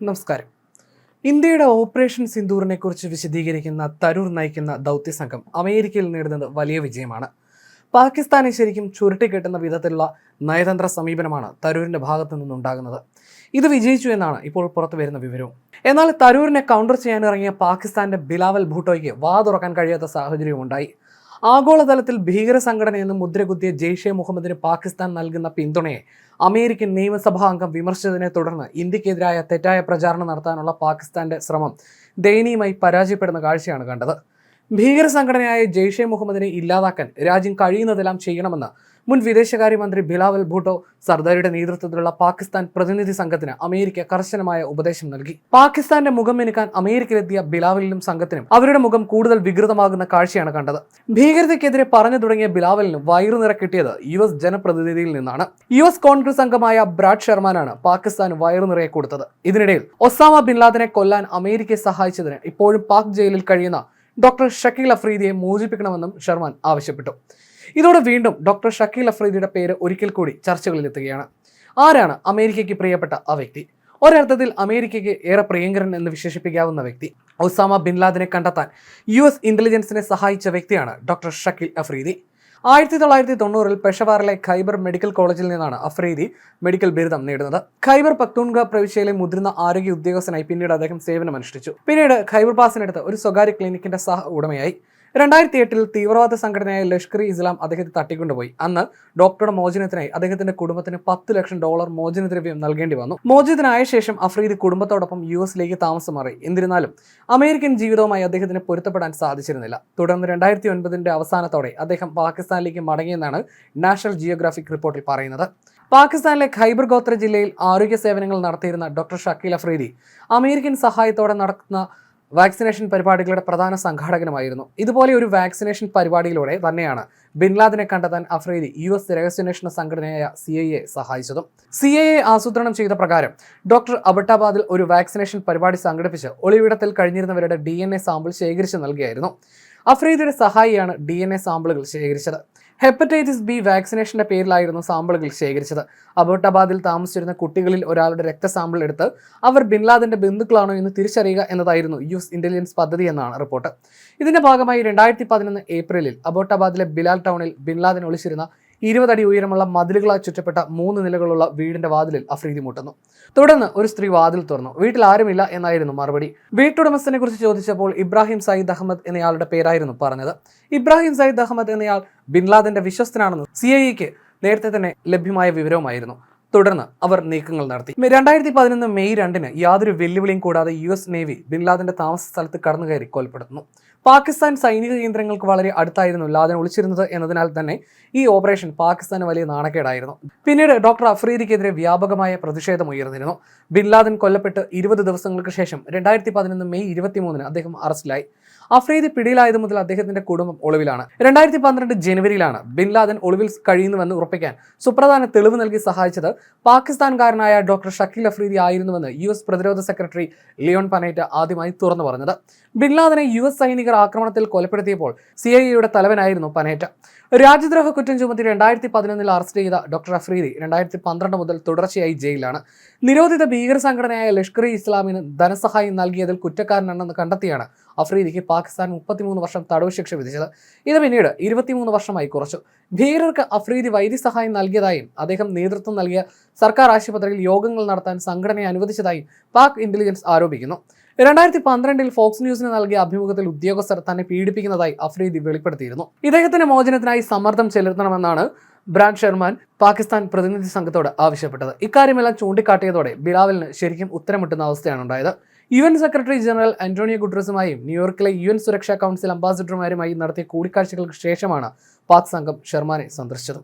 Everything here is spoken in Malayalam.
നമസ്കാരം. ഇന്ത്യയുടെ ഓപ്പറേഷൻ സിന്ദൂറിനെ കുറിച്ച് വിശദീകരിക്കുന്ന തരൂർ നയിക്കുന്ന ദൗത്യ സംഘം അമേരിക്കയിൽ നേടുന്നത് വലിയ വിജയമാണ്. പാകിസ്ഥാനെ ശരിക്കും ചുരുട്ടിക്കെട്ടുന്ന വിധത്തിലുള്ള നയതന്ത്ര സമീപനമാണ് തരൂരിന്റെ ഭാഗത്തു നിന്നുണ്ടാകുന്നത്. ഇത് വിജയിച്ചു എന്നാണ് ഇപ്പോൾ പുറത്തു വരുന്ന വിവരവും. എന്നാൽ തരൂരിനെ കൗണ്ടർ ചെയ്യാനിറങ്ങിയ പാകിസ്ഥാന്റെ ബിലാവൽ ഭൂട്ടോയ്ക്ക് വാ തുറക്കാൻ കഴിയാത്ത സാഹചര്യവും ഉണ്ടായി ആഗോളതലത്തിൽ ഭീകര സംഘടനയെന്ന് മുദ്രകുത്തിയ ജെയ്ഷെ മുഹമ്മദിന് പാകിസ്ഥാൻ നൽകുന്ന പിന്തുണയെ അമേരിക്കൻ നിയമസഭാ അംഗം വിമർശിച്ചതിനെ തുടർന്ന് ഇന്ത്യക്കെതിരായ തെറ്റായ പ്രചാരണം നടത്താനുള്ള പാകിസ്ഥാന്റെ ശ്രമം ദയനീയമായി പരാജയപ്പെടുന്ന കാഴ്ചയാണ് കണ്ടത്. ഭീകര സംഘടനയായ ജെയ്ഷെ മുഹമ്മദിനെ ഇല്ലാതാക്കാൻ രാജ്യം കഴിയുന്നതെല്ലാം ചെയ്യണമെന്ന് മുൻ വിദേശകാര്യമന്ത്രി ബിലാവൽ ഭൂട്ടോ സർദാരിയുടെ നേതൃത്വത്തിലുള്ള പാകിസ്ഥാൻ പ്രതിനിധി സംഘത്തിന് അമേരിക്ക കർശനമായ ഉപദേശം നൽകി. പാകിസ്ഥാന്റെ മുഖം മിനുക്കാൻ അമേരിക്കയിലെത്തിയ ബിലാവലിനും സംഘത്തിനും അവരുടെ മുഖം കൂടുതൽ വികൃതമാകുന്ന കാഴ്ചയാണ് കണ്ടത്. ഭീകരതയ്ക്കെതിരെ പറഞ്ഞു തുടങ്ങിയ ബിലാവലിനും വയറുനിറ കിട്ടിയത് യു എസ് ജനപ്രതിനിധിയിൽ നിന്നാണ്. യു എസ് കോൺഗ്രസ് അംഗമായ ബ്രാഡ് ഷെർമാനാണ് പാകിസ്ഥാൻ വയറുനിറയെ കൊടുത്തത്. ഇതിനിടയിൽ ഒസാമ ബിൻ ലാദനെ കൊല്ലാൻ അമേരിക്കയെ സഹായിച്ചതിന് ഇപ്പോഴും പാക് ജയിലിൽ കഴിയുന്ന ഡോക്ടർ ഷക്കീൽ അഫ്രീദിയെ മോചിപ്പിക്കണമെന്നും ഷർമാൻ ആവശ്യപ്പെട്ടു. ഇതോടെ വീണ്ടും ഡോക്ടർ ഷക്കീൽ അഫ്രീദിയുടെ പേര് ഒരിക്കൽ കൂടി ചർച്ചകളിലെത്തുകയാണ്. ആരാണ് അമേരിക്കയ്ക്ക് പ്രിയപ്പെട്ട ആ വ്യക്തി? ഒരർത്ഥത്തിൽ അമേരിക്കയ്ക്ക് ഏറെ പ്രിയങ്കരൻ എന്ന് വിശേഷിപ്പിക്കാവുന്ന വ്യക്തി. ഒസാമ ബിൻ ലാദനെ കണ്ടെത്താൻ യു എസ് ഇന്റലിജൻസിനെ സഹായിച്ച വ്യക്തിയാണ് ഡോക്ടർ ഷക്കീൽ അഫ്രീദി. ആയിരത്തി തൊള്ളായിരത്തി തൊണ്ണൂറിൽ പെഷവാറിലെ ഖൈബർ മെഡിക്കൽ കോളേജിൽ നിന്നാണ് അഫ്രീദി മെഡിക്കൽ ബിരുദം നേടുന്നത്. ഖൈബർ പക്തൂൺഗ പ്രവിശ്യയിലെ മുതിർന്ന ആരോഗ്യ ഉദ്യോഗസ്ഥനായി പിന്നീട് അദ്ദേഹം സേവനമനുഷ്ഠിച്ചു. പിന്നീട് ഖൈബർ പാസിനടുത്ത് ഒരു സ്വകാര്യ ക്ലിനിക്കിന്റെ സഹ ഉടമയായി. രണ്ടായിരത്തി എട്ടിൽ തീവ്രവാദ സംഘടനയായ ലഷ്കർ ഇസ്ലാം അദ്ദേഹത്തെ തട്ടിക്കൊണ്ടുപോയി. അന്ന് ഡോക്ടറുടെ മോചനത്തിനായി അദ്ദേഹത്തിന്റെ കുടുംബത്തിന് പത്ത് ലക്ഷം ഡോളർ മോചനദ്രവ്യം നൽകേണ്ടി വന്നു. മോചിതനായ ശേഷം അഫ്രീദ് കുടുംബത്തോടൊപ്പം യു എസിലേക്ക് താമസം മാറി. എന്നിരുന്നാലും അമേരിക്കൻ ജീവിതവുമായി അദ്ദേഹത്തിന് പൊരുത്തപ്പെടാൻ സാധിച്ചിരുന്നില്ല. തുടർന്ന് രണ്ടായിരത്തി ഒൻപതിന്റെ അവസാനത്തോടെ അദ്ദേഹം പാകിസ്ഥാനിലേക്ക് മടങ്ങിയെന്നാണ് നാഷണൽ ജിയോഗ്രാഫിക് റിപ്പോർട്ടിൽ പറയുന്നത്. പാകിസ്ഥാനിലെ ഖൈബർ ഗോത്ര ജില്ലയിൽ ആരോഗ്യ സേവനങ്ങൾ നടത്തിയിരുന്ന ഡോക്ടർ ഷക്കീൽ അഫ്രീദി അമേരിക്കൻ സഹായത്തോടെ നടക്കുന്ന വാക്സിനേഷൻ പരിപാടികളുടെ പ്രധാന സംഘാടകനുമായിരുന്നു. ഇതുപോലെ ഒരു വാക്സിനേഷൻ പരിപാടിയിലൂടെ തന്നെയാണ് ബിൻലാദിനെ കണ്ടെത്താൻ അഫ്രീദി യു എസ് രഹസ്യാന്വേഷണ സംഘടനയായ സി ഐ എ സഹായിച്ചതും. സി ഐ എ ആസൂത്രണം ചെയ്ത പ്രകാരം ഡോക്ടർ അബട്ടാബാദിൽ ഒരു വാക്സിനേഷൻ പരിപാടി സംഘടിപ്പിച്ച് ഒളിവിടത്തിൽ കഴിഞ്ഞിരുന്നവരുടെ ഡി സാമ്പിൾ ശേഖരിച്ച് നൽകിയായിരുന്നു. അഫ്രീദിയുടെ സഹായിയാണ് ഡി സാമ്പിളുകൾ ശേഖരിച്ചത്. ഹെപ്പറ്റൈറ്റിസ് ബി വാക്സിനേഷന്റെ പേരിലായിരുന്നു സാമ്പിളുകൾ ശേഖരിച്ചത്. അബോട്ടാബാദിൽ താമസിച്ചിരുന്ന കുട്ടികളിൽ ഒരാളുടെ രക്തസാമ്പിൾ എടുത്ത് അവർ ബിൻലാദിന്റെ ബന്ധുക്കളാണോ എന്ന് തിരിച്ചറിയുക എന്നതായിരുന്നു യു എസ് ഇന്റലിജൻസ് പദ്ധതി എന്നാണ് റിപ്പോർട്ട്. ഇതിന്റെ ഭാഗമായി രണ്ടായിരത്തി പതിനൊന്ന് ഏപ്രിലിൽ അബോട്ടാബാദിലെ ബിലാൽ ടൗണിൽ ബിൻലാദൻ ഒളിച്ചിരുന്ന ഇരുപതടി ഉയരമുള്ള മതിലുകളാൽ ചുറ്റപ്പെട്ട മൂന്ന് നിലകളുള്ള വീടിന്റെ വാതിലിൽ അഫ്രീദി മുട്ടുന്നു. തുടർന്ന് ഒരു സ്ത്രീ വാതിൽ തുറന്നു. വീട്ടിൽ ആരുമില്ല എന്നായിരുന്നു മറുപടി. വീട്ടുടമസ്ഥനെ കുറിച്ച് ചോദിച്ചപ്പോൾ ഇബ്രാഹിം സയ്യിദ് അഹമ്മദ് എന്നയാളുടെ പേരായിരുന്നു പറഞ്ഞത്. ഇബ്രാഹിം സയ്യിദ് അഹമ്മദ് എന്നയാൾ ബിൻലാദന്റെ വിശ്വസ്തനാണെന്ന് സി ഐ നേരത്തെ തന്നെ ലഭ്യമായ വിവരവുമായിരുന്നു. തുടർന്ന് അവർ നീക്കങ്ങൾ നടത്തി. രണ്ടായിരത്തി പതിനൊന്ന് മെയ് രണ്ടിന് യാതൊരു വെല്ലുവിളിയും കൂടാതെ യു എസ് നേവി ബിൻലാദന്റെ താമസ സ്ഥലത്ത് കടന്നുകയറി കൊലപ്പെടുത്തുന്നു. പാകിസ്ഥാൻ സൈനിക കേന്ദ്രങ്ങൾക്ക് വളരെ അടുത്തായിരുന്നു ലാദൻ ഒളിച്ചിരുന്നത് എന്നതിനാൽ തന്നെ ഈ ഓപ്പറേഷൻ പാകിസ്ഥാന് വലിയ നാണക്കേടായിരുന്നു. പിന്നീട് ഡോക്ടർ അഫ്രീദിക്കെതിരെ വ്യാപകമായ പ്രതിഷേധം ഉയർന്നിരുന്നു. ബിൻ ലാദൻ കൊല്ലപ്പെട്ട് ഇരുപത് ദിവസങ്ങൾക്ക് ശേഷം രണ്ടായിരത്തി പതിനൊന്ന് മെയ് ഇരുപത്തിമൂന്നിന് അദ്ദേഹം അറസ്റ്റിലായി. അഫ്രീദി പിടിയിലായത് മുതൽ അദ്ദേഹത്തിന്റെ കുടുംബം ഒളിവിലാണ്. രണ്ടായിരത്തി പന്ത്രണ്ട് ജനുവരിയിലാണ് ബിൻ ലാദൻ ഒളിവിൽ കഴിയുന്നുവെന്ന് ഉറപ്പിക്കാൻ സുപ്രധാന തെളിവ് നൽകി സഹായിച്ചത് പാകിസ്ഥാൻകാരനായ ഡോക്ടർ ഷക്കീൽ അഫ്രീദി ആയിരുന്നുവെന്ന് യു എസ് പ്രതിരോധ സെക്രട്ടറി ലിയോൺ പനേറ്റ ആദ്യമായി തുറന്നു പറഞ്ഞത്. ബിൻ ലാദനെ യു എസ് സൈനികർ ആക്രമണത്തിൽ കൊലപ്പെടുത്തിയപ്പോൾ സി ഐ എയുടെ തലവനായിരുന്നു പനേറ്റ. രാജ്യദ്രോഹ കുറ്റം ചുമത്തി രണ്ടായിരത്തി പതിനൊന്നിൽ അറസ്റ്റ് ചെയ്ത ഡോക്ടർ അഫ്രീദി രണ്ടായിരത്തി പന്ത്രണ്ട് മുതൽ തുടർച്ചയായി ജയിലിലാണ്. നിരോധിത ഭീകര സംഘടനയായ ലഷ്കർ ഇ ഇസ്ലാമിന് ധനസഹായം നൽകിയതിൽ കുറ്റക്കാരനാണെന്ന് കണ്ടെത്തിയാണ് അഫ്രീദിക്ക് പാകിസ്ഥാൻ മുപ്പത്തിമൂന്ന് വർഷം തടവ് ശിക്ഷ വിധിച്ചത്. ഇത് പിന്നീട് ഇരുപത്തിമൂന്ന് വർഷമായി കുറച്ചു. ഭീകരർക്ക് അഫ്രീദി വൈദ്യസഹായം നൽകിയതായും അദ്ദേഹം നേതൃത്വം നൽകിയ സർക്കാർ ആശുപത്രിയിൽ യോഗങ്ങൾ നടത്താൻ സംഘടനയെ അനുവദിച്ചതായും പാക് ഇന്റലിജൻസ് ആരോപിക്കുന്നു. രണ്ടായിരത്തി പന്ത്രണ്ടിൽ ഫോക്സ് ന്യൂസിന് നൽകിയ അഭിമുഖത്തിൽ ഉദ്യോഗസ്ഥർ തന്നെ പീഡിപ്പിക്കുന്നതായി അഫ്രീദി വെളിപ്പെടുത്തിയിരുന്നു. ഇദ്ദേഹത്തിന്റെ മോചനത്തിനായി സമ്മർദ്ദം ചെലുത്തണമെന്നാണ് ബ്രാൻഡ് ഷെർമാൻ പാകിസ്ഥാൻ പ്രതിനിധി സംഘത്തോട് ആവശ്യപ്പെട്ടത്. ഇക്കാര്യമെല്ലാം ചൂണ്ടിക്കാട്ടിയതോടെ ബിലാവലിന് ശരിക്കും ഉത്തരമിട്ടുന്ന അവസ്ഥയാണ് ഉണ്ടായത്. U N secretary general Antonio ഗുഡ്രസുമായും ന്യൂയോർക്കിലെ യു എൻ സുരക്ഷാ കൗൺസിൽ അംബാസിഡർമാരുമായി നടത്തിയ കൂടിക്കാഴ്ചകൾക്ക് ശേഷമാണ് പാക് സംഘം ഷെർമാനെ സന്ദർശിച്ചത്.